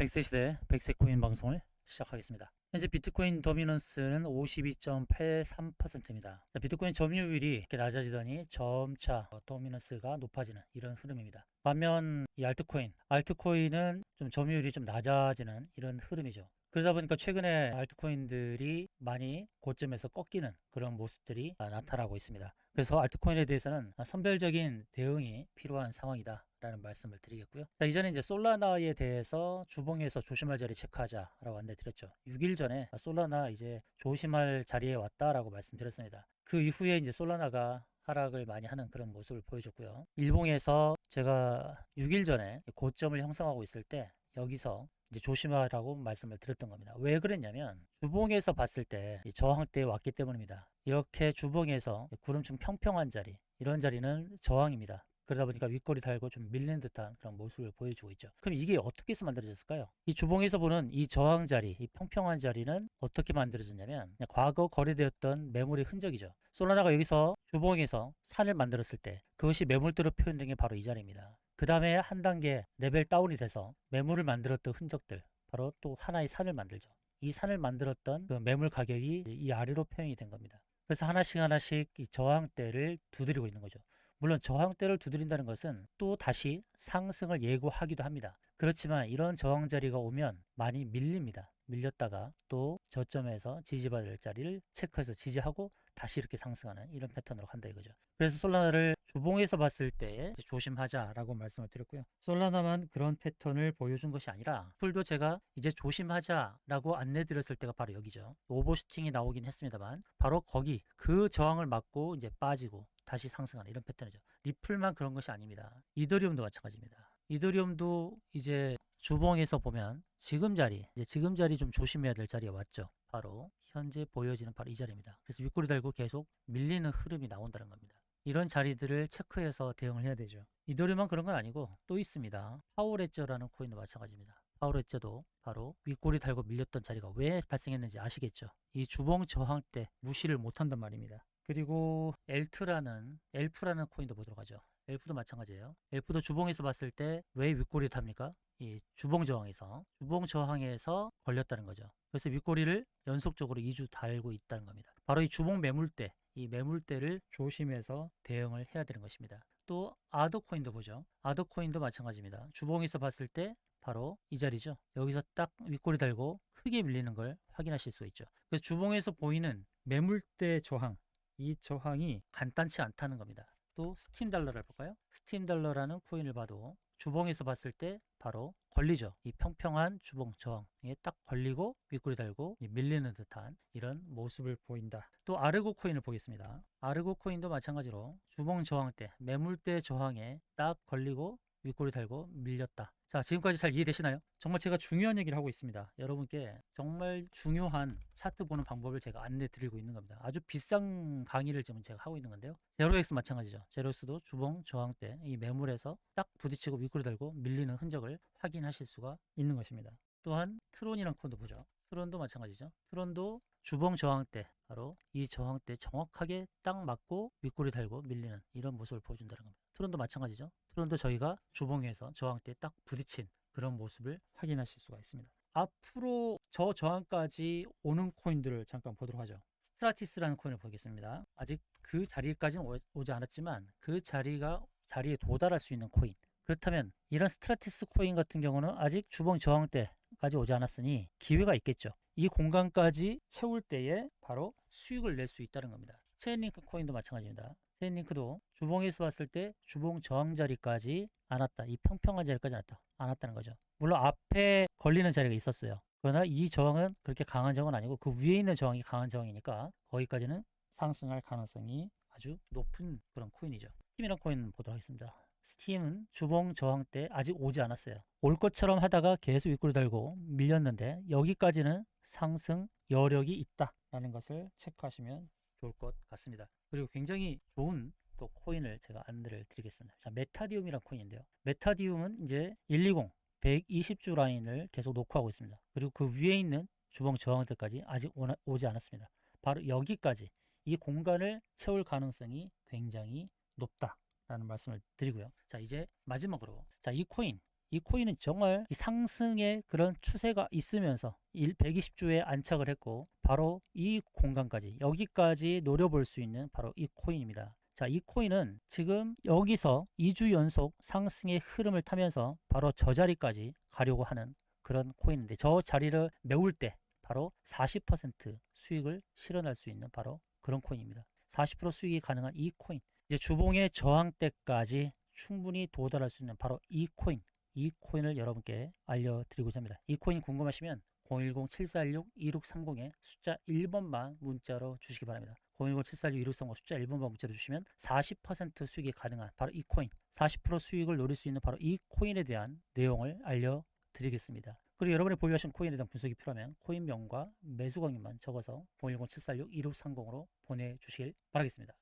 백세 시대 백세 코인 방송을 시작하겠습니다. 현재 비트코인 도미넌스는 52.83%입니다. 비트코인 점유율이 이렇게 낮아지더니 점차 어, 도미넌스가 높아지는 이런 흐름입니다. 반면 이 알트코인, 알트코인은 좀 점유율이 좀 낮아지는 이런 흐름이죠. 그러다 보니까 최근에 알트코인들이 많이 고점에서 꺾이는 그런 모습들이 아, 나타나고 있습니다. 그래서 알트코인에 대해서는 선별적인 대응이 필요한 상황이다. 라는 말씀을 드리겠고요. 자, 이전에 이제 솔라나에 대해서 주봉에서 조심할 자리 체크하자라고 안내 드렸죠. 6일 전에 솔라나 이제 조심할 자리에 왔다라고 말씀드렸습니다. 그 이후에 이제 솔라나가 하락을 많이 하는 그런 모습을 보여줬고요. 일봉에서 제가 6일 전에 고점을 형성하고 있을 때 여기서 이제 조심하라고 말씀을 드렸던 겁니다. 왜 그랬냐면 주봉에서 봤을 때 저항대에 왔기 때문입니다. 이렇게 주봉에서 구름층 평평한 자리 이런 자리는 저항입니다. 그러다 보니까 윗골이 달고 좀 밀리는 듯한 그런 모습을 보여주고 있죠. 그럼 이게 어떻게 해서 만들어졌을까요? 이 주봉에서 보는 이 저항 자리, 이 평평한 자리는 어떻게 만들어졌냐면 과거 거래되었던 매물의 흔적이죠. 솔라나가 여기서 주봉에서 산을 만들었을 때 그것이 매물대로 표현된 게 바로 이 자리입니다. 그 다음에 한 단계 레벨 다운이 돼서 매물을 만들었던 흔적들, 바로 또 하나의 산을 만들죠. 이 산을 만들었던 그 매물 가격이 이 아래로 표현이 된 겁니다. 그래서 하나씩 하나씩 이 저항대를 두드리고 있는 거죠. 물론 저항대를 두드린다는 것은 또 다시 상승을 예고하기도 합니다. 그렇지만 이런 저항 자리가 오면 많이 밀립니다. 밀렸다가 또 저점에서 지지받을 자리를 체크해서 지지하고 다시 이렇게 상승하는 이런 패턴으로 간다 이거죠. 그래서 솔라나를 주봉에서 봤을 때 조심하자라고 말씀을 드렸고요. 솔라나만 그런 패턴을 보여준 것이 아니라 풀도 제가 이제 조심하자라고 안내 드렸을 때가 바로 여기죠. 오버슈팅이 나오긴 했습니다만 바로 거기 그 저항을 맞고 이제 빠지고 다시 상승하는 이런 패턴이죠. 리플만 그런 것이 아닙니다. 이더리움도 마찬가지입니다. 이더리움도 이제 주봉에서 보면 지금 자리, 이제 지금 자리 좀 조심해야 될 자리에 왔죠. 바로 현재 보여지는 바로 이 자리입니다. 그래서 윗꼬리 달고 계속 밀리는 흐름이 나온다는 겁니다. 이런 자리들을 체크해서 대응을 해야 되죠. 이더리움만 그런 건 아니고 또 있습니다. 파워레저라는 코인도 마찬가지입니다. 파워레저도 바로 윗꼬리 달고 밀렸던 자리가 왜 발생했는지 아시겠죠? 이 주봉 저항 때 무시를 못한단 말입니다. 그리고 엘트라는 엘프라는 코인도 보도록 하죠. 엘프도 마찬가지예요. 엘프도 주봉에서 봤을 때 왜 윗꼬리 탑니까? 이 주봉 저항에서 주봉 저항에서 걸렸다는 거죠. 그래서 윗꼬리를 연속적으로 2주 달고 있다는 겁니다. 바로 이 주봉 매물대, 이 매물대를 조심해서 대응을 해야 되는 것입니다. 또 아더코인도 보죠. 아더코인도 마찬가지입니다. 주봉에서 봤을 때 바로 이 자리죠. 여기서 딱 윗꼬리 달고 크게 밀리는 걸 확인하실 수 있죠. 그래서 주봉에서 보이는 매물대 저항, 이 저항이 간단치 않다는 겁니다. 또 스팀 달러를 볼까요? 스팀 달러라는 코인을 봐도 주봉에서 봤을 때 바로 걸리죠. 이 평평한 주봉 저항에 딱 걸리고 윗꼬리 달고 밀리는 듯한 이런 모습을 보인다. 또 아르고 코인을 보겠습니다. 아르고 코인도 마찬가지로 주봉 저항 때 매물대 저항에 딱 걸리고 윗꼬리 달고 밀렸다. 자, 지금까지 잘 이해되시나요? 정말 제가 중요한 얘기를 하고 있습니다. 여러분께 정말 중요한 차트 보는 방법을 제가 안내 드리고 있는 겁니다. 아주 비싼 강의를 지금 제가 하고 있는 건데요. 제로엑스 마찬가지죠. 제로엑스도 주봉 저항 때 이 매물에서 딱 부딪히고 윗꼬리 달고 밀리는 흔적을 확인하실 수가 있는 것입니다. 또한 트론이란 코드 보죠. 트론도 마찬가지죠. 트론도 주봉 저항 때 바로 이 저항 때 정확하게 딱 맞고 윗꼬리 달고 밀리는 이런 모습을 보여준다는 겁니다. 트론도 마찬가지죠. 트론도 저희가 주봉에서 저항 때 딱 부딪힌 그런 모습을 확인하실 수가 있습니다. 앞으로 저 저항까지 오는 코인들을 잠깐 보도록 하죠. 스트라티스라는 코인을 보겠습니다. 아직 그 자리까지는 오- 오지 않았지만 그 자리가 자리에 도달할 수 있는 코인. 그렇다면 이런 스트라티스 코인 같은 경우는 아직 주봉 저항 때까지 오지 않았으니 기회가 있겠죠. 이 공간까지 채울 때에 바로 수익을 낼 수 있다는 겁니다. 체인링크 코인도 마찬가지입니다. 체인링크도 주봉에서 봤을 때 주봉 저항 자리까지 안 왔다. 이 평평한 자리까지 안 왔다. 안 왔다는 거죠. 물론 앞에 걸리는 자리가 있었어요. 그러나 이 저항은 그렇게 강한 저항은 아니고 그 위에 있는 저항이 강한 저항이니까 거기까지는 상승할 가능성이 아주 높은 그런 코인이죠. 스팀이라는 코인 보도록 하겠습니다. 스팀은 주봉 저항 때 아직 오지 않았어요. 올 것처럼 하다가 계속 윗골 달고 밀렸는데 여기까지는 상승 여력이 있다라는 것을 체크하시면 좋을 것 같습니다. 그리고 굉장히 좋은 또 코인을 제가 안내를 드리겠습니다. 자, 메타디움이라는 코인인데요. 메타디움은 이제 120, 120주 라인을 계속 녹화하고 있습니다. 그리고 그 위에 있는 주봉 저항들까지 아직 오지 않았습니다. 바로 여기까지 이 공간을 채울 가능성이 굉장히 높다라는 말씀을 드리고요. 자, 이제 마지막으로 자, 이 코인 이 코인은 정말 이 상승의 그런 추세가 있으면서 120주에 안착을 했고 바로 이 공간까지 여기까지 노려볼 수 있는 바로 이 코인입니다. 자, 이 코인은 지금 여기서 2주 연속 상승의 흐름을 타면서 바로 저 자리까지 가려고 하는 그런 코인인데 저 자리를 메울 때 바로 40% 수익을 실현할 수 있는 바로 그런 코인입니다. 40% 수익이 가능한 이 코인. 이제 주봉의 저항대까지 충분히 도달할 수 있는 바로 이 코인. 이 코인을 여러분께 알려드리고자 합니다. 이 코인 궁금하시면 010-746-2630에 숫자 1번만 문자로 주시기 바랍니다. 010-746-2630 숫자 1번만 문자로 주시면 40% 수익이 가능한 바로 이 코인, 40% 수익을 노릴 수 있는 바로 이 코인에 대한 내용을 알려드리겠습니다. 그리고 여러분이 보유하신 코인에 대한 분석이 필요하면 코인명과 매수 강의만 적어서 010-746-2630으로 보내주시길 바라겠습니다.